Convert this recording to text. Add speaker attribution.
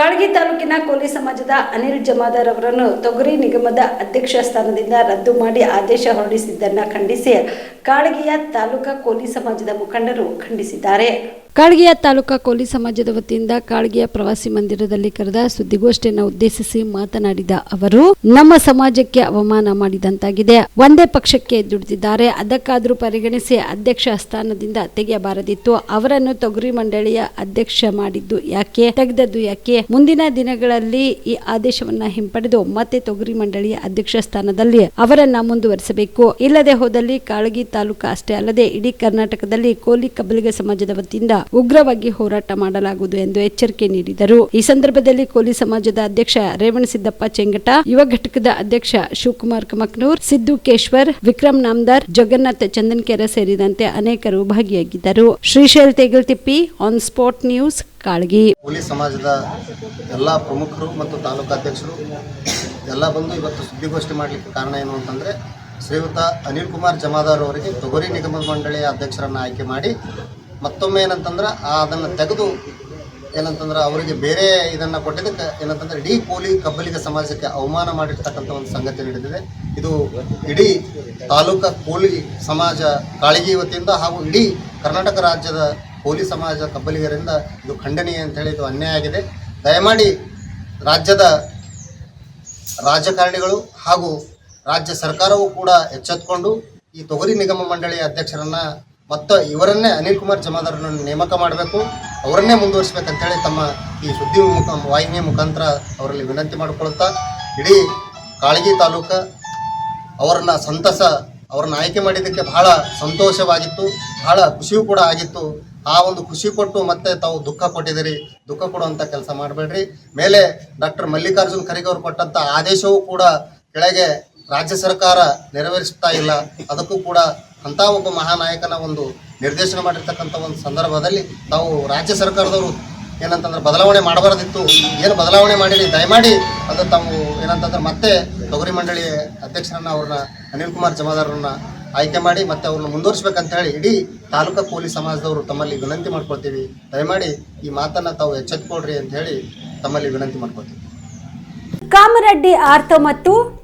Speaker 1: ಕಾಳಗಿ ತಾಲೂಕಿನ ಕೋಲಿ ಸಮಾಜದ ಅನಿಲ್ ಜಮಾದಾರ್ ಅವರನ್ನು ತೊಗರಿ ನಿಗಮದ ಅಧ್ಯಕ್ಷ ಸ್ಥಾನದಿಂದ ರದ್ದು ಮಾಡಿ ಆದೇಶ ಹೊರಡಿಸಿದ್ದನ್ನು ಖಂಡಿಸಿ ಕಾಳಗಿಯ ತಾಲೂಕಾ ಕೋಲಿ ಸಮಾಜದ ಮುಖಂಡರು ಖಂಡಿಸಿದ್ದಾರೆ. ಕಾಳಗಿಯ ತಾಲೂಕಾ ಕೋಲಿ ಸಮಾಜದ ವತಿಯಿಂದ ಕಾಳಗಿಯ ಪ್ರವಾಸಿ ಮಂದಿರದಲ್ಲಿ ಕರೆದ ಸುದ್ದಿಗೋಷ್ಠಿಯನ್ನು ಉದ್ದೇಶಿಸಿ ಮಾತನಾಡಿದ ಅವರು, ನಮ್ಮ ಸಮಾಜಕ್ಕೆ ಅವಮಾನ ಮಾಡಿದಂತಾಗಿದೆ. ಒಂದೇ ಪಕ್ಷಕ್ಕೆ ದುಡಿದಿದ್ದಾರೆ. ಅದಕ್ಕಾದರೂ ಪರಿಗಣಿಸಿ ಅಧ್ಯಕ್ಷ ಸ್ಥಾನದಿಂದ ತೆಗೆಯಬಾರದಿತ್ತು. ಅವರನ್ನು ತೊಗರಿ ಮಂಡಳಿಯ ಅಧ್ಯಕ್ಷ ಮಾಡಿದ್ದು ಯಾಕೆ, ತೆಗೆದದ್ದು ಯಾಕೆ? ಮುಂದಿನ ದಿನಗಳಲ್ಲಿ ಈ ಆದೇಶವನ್ನ ಹಿಂಪಡೆದು ಮತ್ತೆ ತೊಗರಿ ಮಂಡಳಿಯ ಅಧ್ಯಕ್ಷ ಸ್ಥಾನದಲ್ಲಿ ಅವರನ್ನ ಮುಂದುವರಿಸಬೇಕು. ಇಲ್ಲದೆ ಹೋದಲ್ಲಿ ಕಾಳಗಿ ತಾಲೂಕಾ ಅಷ್ಟೇ ಅಲ್ಲದೆ ಇಡೀ ಕರ್ನಾಟಕದಲ್ಲಿ ಕೋಲಿ ಕಬ್ಬಲಿಗ ಸಮಾಜದ ವತಿಯಿಂದ ಉಗ್ರವಾಗಿ ಹೋರಾಟ ಮಾಡಲಾಗುವುದು ಎಂದು ಎಚ್ಚರಿಕೆ ನೀಡಿದರು. ಈ ಸಂದರ್ಭದಲ್ಲಿ ಕೋಲಿ ಸಮಾಜದ ಅಧ್ಯಕ್ಷ ರೇವಣಸಿದ್ದಪ್ಪ ಚೆಂಗಟ, ಯುವ ಘಟಕದ ಅಧ್ಯಕ್ಷ ಶಿವಕುಮಾರ್ ಕಮಕ್ನೂರ್, ಸಿದ್ದು ಕೇಶ್ವರ್, ವಿಕ್ರಮ್ ನಾಮ್ದಾರ್, ಜಗನ್ನಾಥ್ ಚಂದನ್ಕೆರೆ ಸೇರಿದಂತೆ ಅನೇಕರು ಭಾಗಿಯಾಗಿದ್ದರು. Shrishail Tegaltippi on spot news Kalagi.
Speaker 2: Koli ಸಮಾಜದ ಎಲ್ಲ ಪ್ರಮುಖರು ಮತ್ತು ತಾಲೂಕಾಧ್ಯಕ್ಷರು ಎಲ್ಲ ಬಂದು ಇವತ್ತು ಸುದ್ದಿಗೋಷ್ಠಿ ಮಾಡಲಿಕ್ಕೆ ಕಾರಣ ಏನು ಅಂತಂದರೆ ಶ್ರೀಯುತ ಅನಿಲ್ ಕುಮಾರ್ ಜಮಾದಾರ್ ಅವರಿಗೆ ತೊಗರಿ ನಿಗಮ ಮಂಡಳಿಯ ಅಧ್ಯಕ್ಷರನ್ನು ಆಯ್ಕೆ ಮಾಡಿ ಮತ್ತೊಮ್ಮೆ ಏನಂತಂದ್ರೆ ಅದನ್ನು ತೆಗೆದು ಏನಂತಂದ್ರೆ ಅವರಿಗೆ ಬೇರೆ ಇದನ್ನು ಕೊಟ್ಟಿದ್ದಕ್ಕೆ ಏನಂತಂದ್ರೆ ಇಡೀ ಕೋಲಿ ಕಬ್ಬಲಿಗ ಸಮಾಜಕ್ಕೆ ಅವಮಾನ ಮಾಡಿರ್ತಕ್ಕಂಥ ಒಂದು ಸಂಗತಿ ನಡೆದಿದೆ. ಇದು ಇಡೀ ತಾಲೂಕಾ ಕೋಲಿ ಸಮಾಜ ಕಾಳಗಿ ವತಿಯಿಂದ ಹಾಗೂ ಇಡೀ ಕರ್ನಾಟಕ ರಾಜ್ಯದ ಕೋಲಿ ಸಮಾಜ ಕಬ್ಬಲಿಗರಿಂದ ಇದು ಖಂಡನೀಯ ಅಂತ ಹೇಳಿ ಇದು ಅನ್ಯಾಯ ಆಗಿದೆ. ದಯಮಾಡಿ ರಾಜ್ಯದ ರಾಜಕಾರಣಿಗಳು ಹಾಗೂ ರಾಜ್ಯ ಸರ್ಕಾರವೂ ಕೂಡ ಎಚ್ಚೆತ್ಕೊಂಡು ಈ ತೊಗರಿ ನಿಗಮ ಮಂಡಳಿಯ ಅಧ್ಯಕ್ಷರನ್ನ ಮತ್ತು ಇವರನ್ನೇ ಅನಿಲ್ ಕುಮಾರ್ ಜಮಾದಾರರನ್ನು ನೇಮಕ ಮಾಡಬೇಕು, ಅವರನ್ನೇ ಮುಂದುವರಿಸಬೇಕಂತೇಳಿ ತಮ್ಮ ಈ ಸುದ್ದಿ ಮುಖ, ವಾಹಿನಿಯ ಮುಖಾಂತರ ಅವರಲ್ಲಿ ವಿನಂತಿ ಮಾಡಿಕೊಳ್ಳುತ್ತಾ ಇಡೀ ಕಾಳಗಿ ತಾಲೂಕು ಅವರನ್ನ ಸಂತಸ, ಅವ್ರನ್ನ ಆಯ್ಕೆ ಮಾಡಿದ್ದಕ್ಕೆ ಬಹಳ ಸಂತೋಷವಾಗಿತ್ತು, ಬಹಳ ಖುಷಿಯೂ ಕೂಡ ಆಗಿತ್ತು. ಆ ಒಂದು ಖುಷಿ ಕೊಟ್ಟು ಮತ್ತೆ ತಾವು ದುಃಖ ಕೊಟ್ಟಿದ್ದೀರಿ, ದುಃಖ ಕೊಡುವಂಥ ಕೆಲಸ ಮಾಡಬೇಡ್ರಿ. ಮೇಲೆ ಡಾಕ್ಟರ್ ಮಲ್ಲಿಕಾರ್ಜುನ್ ಖರ್ಗೆ ಅವರು ಕೊಟ್ಟಂಥ ಆದೇಶವೂ ಕೂಡ ಕೆಳಗೆ ರಾಜ್ಯ ಸರ್ಕಾರ ನೆರವೇರಿಸ್ತಾ ಇಲ್ಲ, ಅದಕ್ಕೂ ಕೂಡ ಅಂಥ ಒಬ್ಬ ಮಹಾನಾಯಕನ ಒಂದು ನಿರ್ದೇಶನ ಮಾಡಿರ್ತಕ್ಕಂಥ ಒಂದು ಸಂದರ್ಭದಲ್ಲಿ ತಾವು ರಾಜ್ಯ ಸರ್ಕಾರದವರು ಏನಂತಂದ್ರೆ ಬದಲಾವಣೆ ಮಾಡಬಾರ್ದಿತ್ತು, ಏನು ಬದಲಾವಣೆ ಮಾಡಿರಿ, ದಯಮಾಡಿ ಅದು ತಾವು ಏನಂತಂದ್ರೆ ಮತ್ತೆ ತೊಗರಿ ಮಂಡಳಿ ಅಧ್ಯಕ್ಷರನ್ನ ಅವ್ರನ್ನ, ಅನಿಲ್ ಕುಮಾರ್ ಜಮಾದಾರರನ್ನ ಆಯ್ಕೆ ಮಾಡಿ ಮತ್ತೆ ಅವ್ರನ್ನ ಮುಂದುವರಿಸ್ಬೇಕಂತ ಹೇಳಿ ಇಡೀ ತಾಲೂಕಾ ಪೊಲೀಸ್ ಸಮಾಜದವರು ತಮ್ಮಲ್ಲಿ ವಿನಂತಿ ಮಾಡ್ಕೊಳ್ತೀವಿ. ದಯಮಾಡಿ ಈ ಮಾತನ್ನ ತಾವು ಎಚ್ಚೆತ್ಕೊಳ್ರಿ ಅಂತ ಹೇಳಿ ತಮ್ಮಲ್ಲಿ ವಿನಂತಿ ಮಾಡ್ಕೊಳ್ತೀವಿ.
Speaker 3: ಕಾಮರೆಡ್ಡಿ ಆರ್ತ ಮತ್ತು